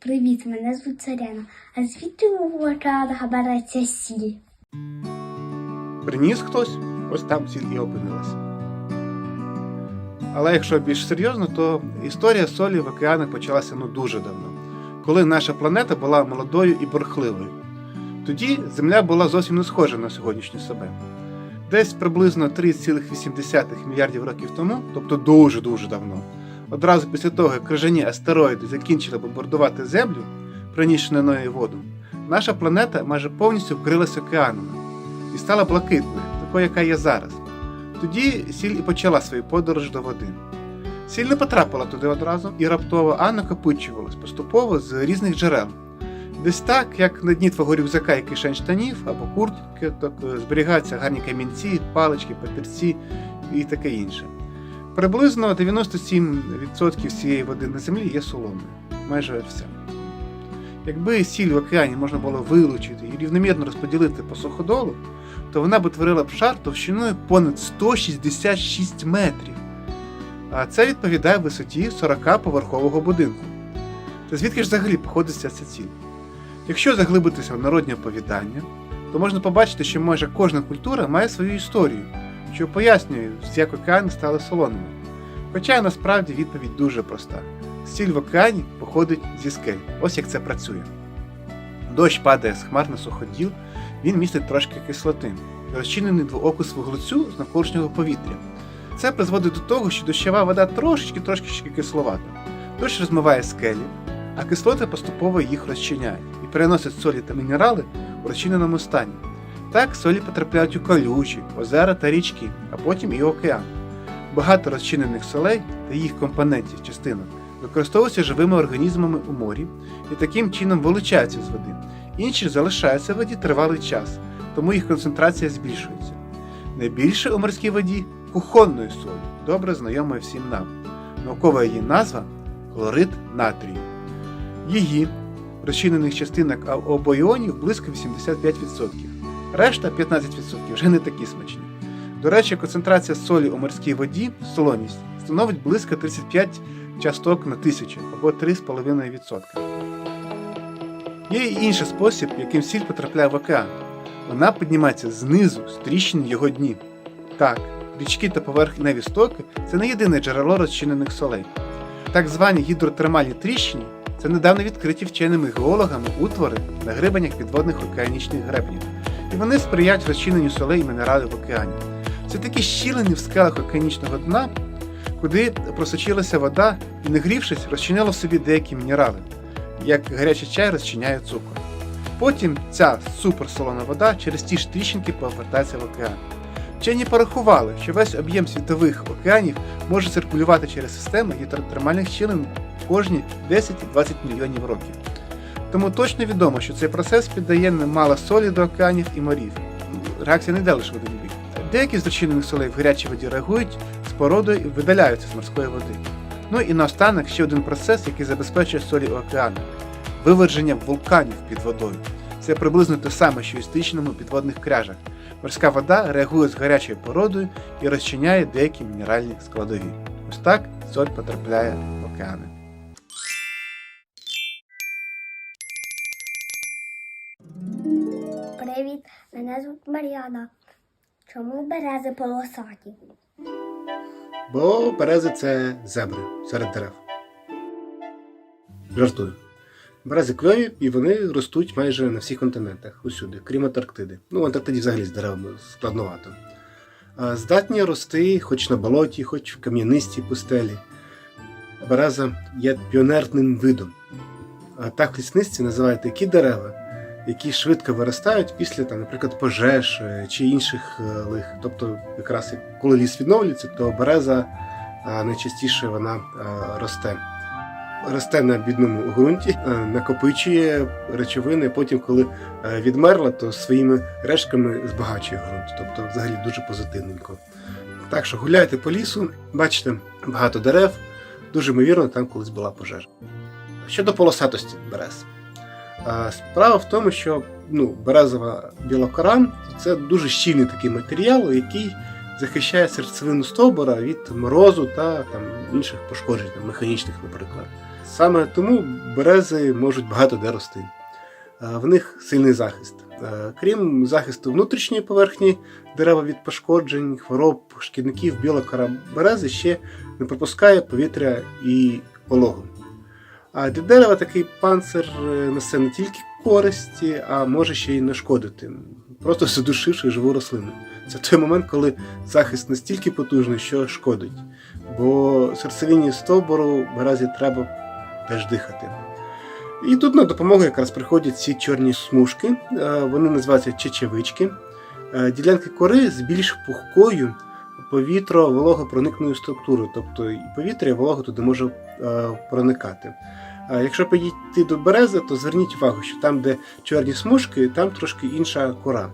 Привіт, мене звуть Царяна. А звідти у океанах береться сіль? Приніс хтось, ось там сіль і опинилася. Але якщо більш серйозно, то історія солі в океанах почалася ну дуже давно, коли наша планета була молодою і бурхливою. Тоді Земля була зовсім не схожа на сьогоднішню себе. Десь приблизно 3,8 мільярдів років тому, тобто дуже-дуже давно, одразу після того, як крижані астероїди закінчили бомбардувати Землю, пронісши на неї воду, наша планета майже повністю вкрилася океанами і стала блакитною, такою, яка є зараз. Тоді сіль і почала свою подорож до води. Сіль не потрапила туди одразу і раптово, а накопичувалась поступово з різних джерел. Десь так, як на дні твого рюкзака і кишень штанів або куртки, так е, зберігаються гарні камінці, палички, папірці і таке інше. Приблизно 97% всієї води на землі є солоною. Майже вся. Якби сіль в океані можна було вилучити і рівномірно розподілити по суходолу, то вона б утворила б шар товщиною понад 166 метрів. А це відповідає висоті 40-поверхового будинку. Та звідки ж взагалі походить ця ціль? Якщо заглибитися в народні оповідання, то можна побачити, що майже кожна культура має свою історію, що пояснює, як океани стали солоними. Хоча насправді відповідь дуже проста: сіль в океані походить зі скель. Ось як це працює. Дощ падає з хмар на суходіл, він містить трошки кислоти, розчинений двоокис вуглецю з навколишнього повітря. Це призводить до того, що дощова вода трошечки трошки кисловата. Дощ розмиває скелі, а кислоти поступово їх розчиняють і переносять солі та мінерали у розчиненому стані. Так солі потрапляють у калюжі, озера та річки, а потім і океан. Багато розчинених солей та їх компонентів частинок використовуються живими організмами у морі і таким чином вилучаються з води. Інші залишаються в воді тривалий час, тому їх концентрація збільшується. Найбільше у морській воді кухонної солі, добре знайомої всім нам. Наукова її назва хлорид натрію. Її розчинених частинок обоіонів близько 85%. Решта 15% вже не такі смачні. До речі, концентрація солі у морській воді, солоність, становить близько 35 часток на тисячу або 3,5%. Є і інший спосіб, яким сіль потрапляє в океан. Вона піднімається знизу з тріщин його дні. Так, річки та поверхневі стоки це не єдине джерело розчинених солей. Так звані гідротермальні тріщини це недавно відкриті вченими геологами утвори на грибанях підводних океанічних гребнів. І вони сприяють розчиненню солей і мінералів в океані. Це такі щілини в скелах океанічного дна, куди просочилася вода і, не грівшись, розчинила в собі деякі мінерали, як гарячий чай розчиняє цукор. Потім ця суперсолона вода через ті ж тріщинки повертається в океан. Вчені порахували, що весь об'єм світових океанів може циркулювати через системи гідротермальних щілин кожні 10-20 мільйонів років. Тому точно відомо, що цей процес піддає немало солі до океанів і морів. Реакція не йде лише в один бік. Деякі з розчинених солей в гарячій воді реагують з породою і видаляються з морської води. Ну і наостанок ще один процес, який забезпечує солі океану виверження вулканів під водою. Це приблизно те саме, що і з тичному підводних кряжах. Морська вода реагує з гарячою породою і розчиняє деякі мінеральні складові. Ось так соль потрапляє в океани. Звуть Мар'яна. Чому берези полосаті? Бо берези це зебри серед дерев. Жартую. Берези кльові і вони ростуть майже на всіх континентах, усюди, крім Антарктиди. Ну, в Антарктиді взагалі з деревами складновато. Здатні рости хоч на болоті, хоч в кам'янистій пустелі. Береза є піонерним видом. А так в лісництві називають такі дерева, які швидко виростають після, там, наприклад, пожеж е, чи інших е, лих. Тобто, якраз коли ліс відновлюється, то береза е, найчастіше вона росте. Росте на бідному ґрунті, накопичує речовини. Потім, коли відмерла, то своїми рештками збагачує ґрунт. Тобто, взагалі дуже позитивненько. Так що гуляйте по лісу, бачите багато дерев. Дуже ймовірно, там колись була пожежа. Щодо полосатості берез. Справа в тому, що ну, березова білокора це дуже щільний такий матеріал, який захищає серцевину стовбура від морозу та там, інших пошкоджень, там, механічних, наприклад. Саме тому берези можуть багато де рости. В них сильний захист. Крім захисту внутрішньої поверхні дерева від пошкоджень, хвороб, шкідників, біла берези ще не пропускає повітря і вологу. А для дерева такий панцир е, несе не тільки користі, а може ще й нашкодити, просто задушивши живу рослину. Це той момент, коли захист настільки потужний, що шкодить. Бо серцевині стовбуру березі треба теж дихати. І тут на допомогу якраз приходять ці чорні смужки, е, вони називаються чечевички. Е, Ділянки кори з більш пухкою повітро вологопроникною структурою, тобто і повітря і волога туди може е, проникати. А якщо підійти до берези, то зверніть увагу, що там, де чорні смужки, там трошки інша кора.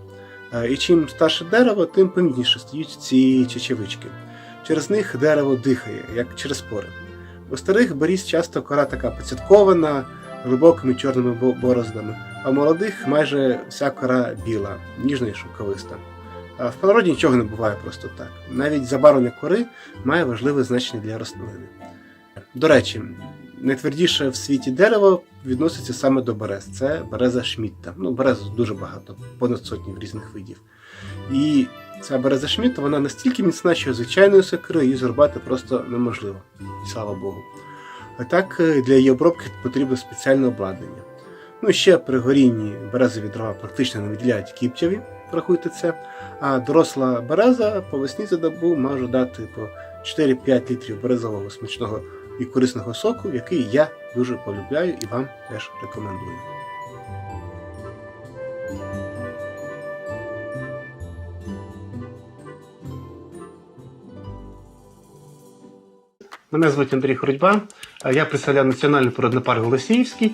Е, І чим старше дерево, тим помітніше стають ці чечевички. Через них дерево дихає, як через пори. У старих беріз часто кора така поцяткована, глибокими чорними бороздами, а у молодих майже вся кора біла, ніжна і шовковиста. В природі нічого не буває просто так. Навіть забарвлення кори має важливе значення для рослини. До речі, найтвердіше в світі дерево відноситься саме до берез. Це береза Шмітта. Ну, берез дуже багато, понад сотні різних видів. І ця береза Шмітта вона настільки міцна, що звичайною сокирою її зрубати просто неможливо. Слава Богу. А так е, для її обробки потрібно спеціальне обладнання. Ну, ще при горінні березові дрова практично не виділяють кіптяві, врахуйте це. А доросла береза по весні за добу може дати по 4-5 літрів березового смачного і корисного соку, який я дуже полюбляю і вам теж рекомендую. Мене звуть Андрій Хородьба. Я представляю Національний природний парк Голосіївський.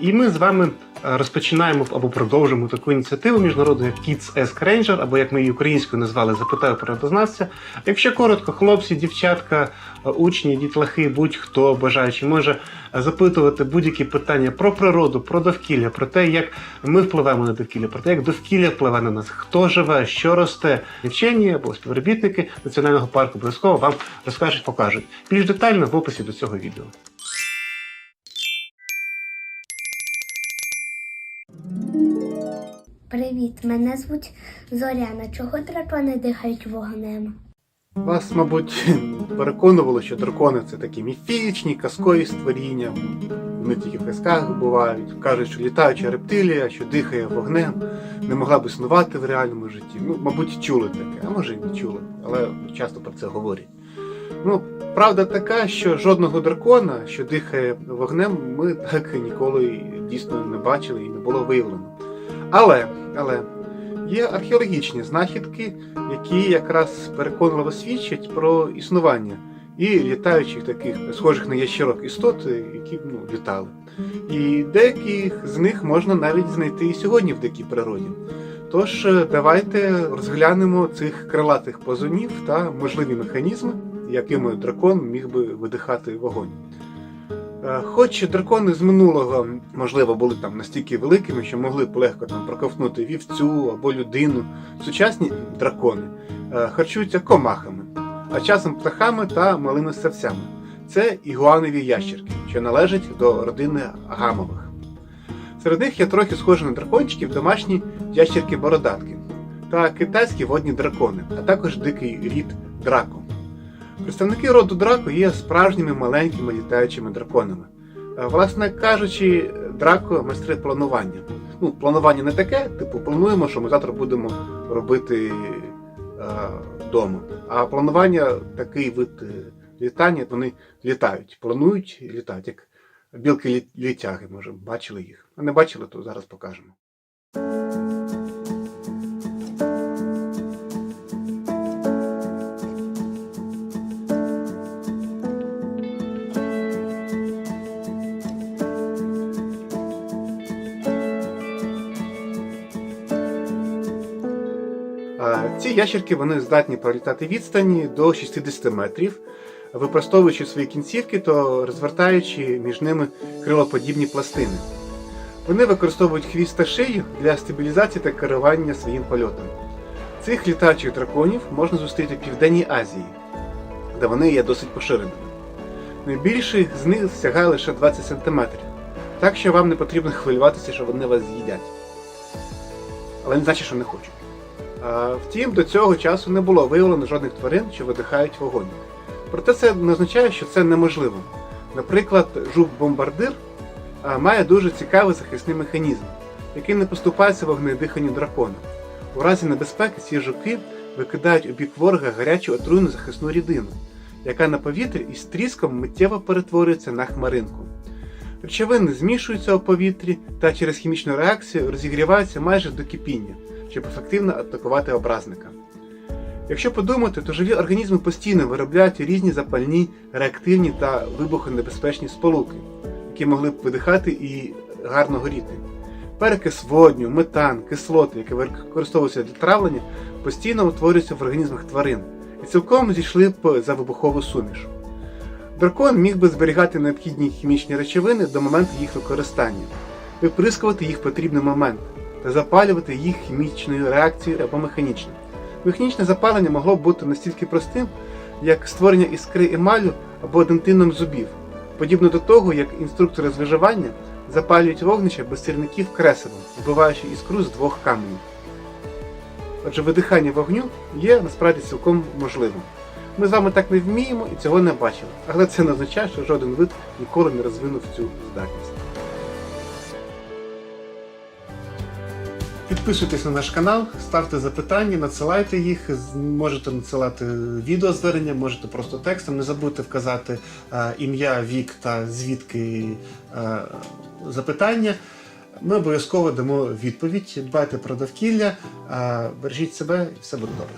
І ми з вами розпочинаємо або продовжуємо таку ініціативу міжнародну як Kids Ask Ranger, або як ми її українською назвали Запитаю природознавця. Якщо коротко, хлопці, дівчатка, е, учні, дітлахи, будь-хто бажаючий може е, запитувати будь-які питання про природу, про довкілля, про те, як ми впливаємо на довкілля, про те, як довкілля впливає на нас, хто живе, що росте. Вчені або співробітники національного парку обов'язково вам розкажуть, покажуть. Більш детально в описі до цього відео. Привіт, мене звуть Зоряна. Чого дракони дихають вогнем? Вас, мабуть, переконувало, що дракони це такі міфічні, казкові створіння. Вони тільки в казках бувають. Кажуть, що літаюча рептилія, що дихає вогнем, не могла б існувати в реальному житті. Ну, мабуть, чули таке, а може і не чули, але часто про це говорять. Ну, правда така, що жодного дракона, що дихає вогнем, ми так ніколи дійсно не бачили і не було виявлено. Але, але є археологічні знахідки, які якраз переконливо свідчать про існування і літаючих таких схожих на ящерок істот, які ну, літали. І деяких з них можна навіть знайти і сьогодні в дикій природі. Тож е, давайте розглянемо цих крилатих позунів та можливі механізми, якими дракон міг би видихати вогонь. Е, Хоч дракони з минулого, можливо, були там настільки великими, що могли б легко там проковтнути вівцю або людину, сучасні дракони е, харчуються комахами, а часом птахами та малими ссавцями. Це ігуанові ящерки, що належать до родини гамових. Серед них є трохи схожі на дракончиків домашні ящерки-бородатки та китайські водні дракони, а також дикий рід драко. Представники роду драко є справжніми маленькими літаючими драконами. Е, Власне кажучи, драко майстри планування. Ну, планування не таке, типу, плануємо, що ми завтра будемо робити е, вдома. А планування такий вид е, літання, вони літають, планують і літають, як білки літяги, може, бачили їх. А не бачили, то зараз покажемо. Ящерки вони здатні пролітати відстані до 60 метрів, використовуючи свої кінцівки та розвертаючи між ними крилоподібні пластини. Вони використовують хвіст та шию для стабілізації та керування своїм польотом. Цих літаючих драконів можна зустріти в Південній Азії, де вони є досить поширеними. Найбільший з них сягає лише 20 см, так що вам не потрібно хвилюватися, що вони вас з'їдять. Але не значить, що не хочуть. А, втім, до цього часу не було виявлено жодних тварин, що видихають вогонь. Проте це не означає, що це неможливо. Наприклад, жук-бомбардир має дуже цікавий захисний механізм, який не поступається вогнедиханню дракона. У разі небезпеки ці жуки викидають у бік ворога гарячу отруйну захисну рідину, яка на повітрі із тріском миттєво перетворюється на хмаринку. Речовини змішуються у повітрі та через хімічну реакцію розігріваються майже до кипіння, щоб ефективно атакувати образника. Якщо подумати, то живі організми постійно виробляють різні запальні, реактивні та вибухонебезпечні сполуки, які могли б видихати і гарно горіти. Перекис водню, метан, кислоти, які використовуються для травлення, постійно утворюються в організмах тварин і цілком зійшли б за вибухову суміш. Дракон міг би зберігати необхідні хімічні речовини до моменту їх використання, виприскувати їх потрібний момент та запалювати їх хімічною реакцією або механічно. Механічне запалення могло б бути настільки простим, як створення іскри емалю або дентином зубів, подібно до того, як інструктори з виживання запалюють вогнище без сірників кресивом, вбиваючи іскру з двох каменів. Отже, видихання вогню є насправді цілком можливим. Ми з вами так не вміємо і цього не бачили, але це не означає, що жоден вид ніколи не розвинув цю здатність. Підписуйтесь на наш канал, ставте запитання, надсилайте їх. Можете надсилати відеозвернення, можете просто текстом. Не забудьте вказати е, ім'я, вік та звідки е, запитання. Ми обов'язково дамо відповідь. Дбайте про довкілля, е, бережіть себе і все буде добре.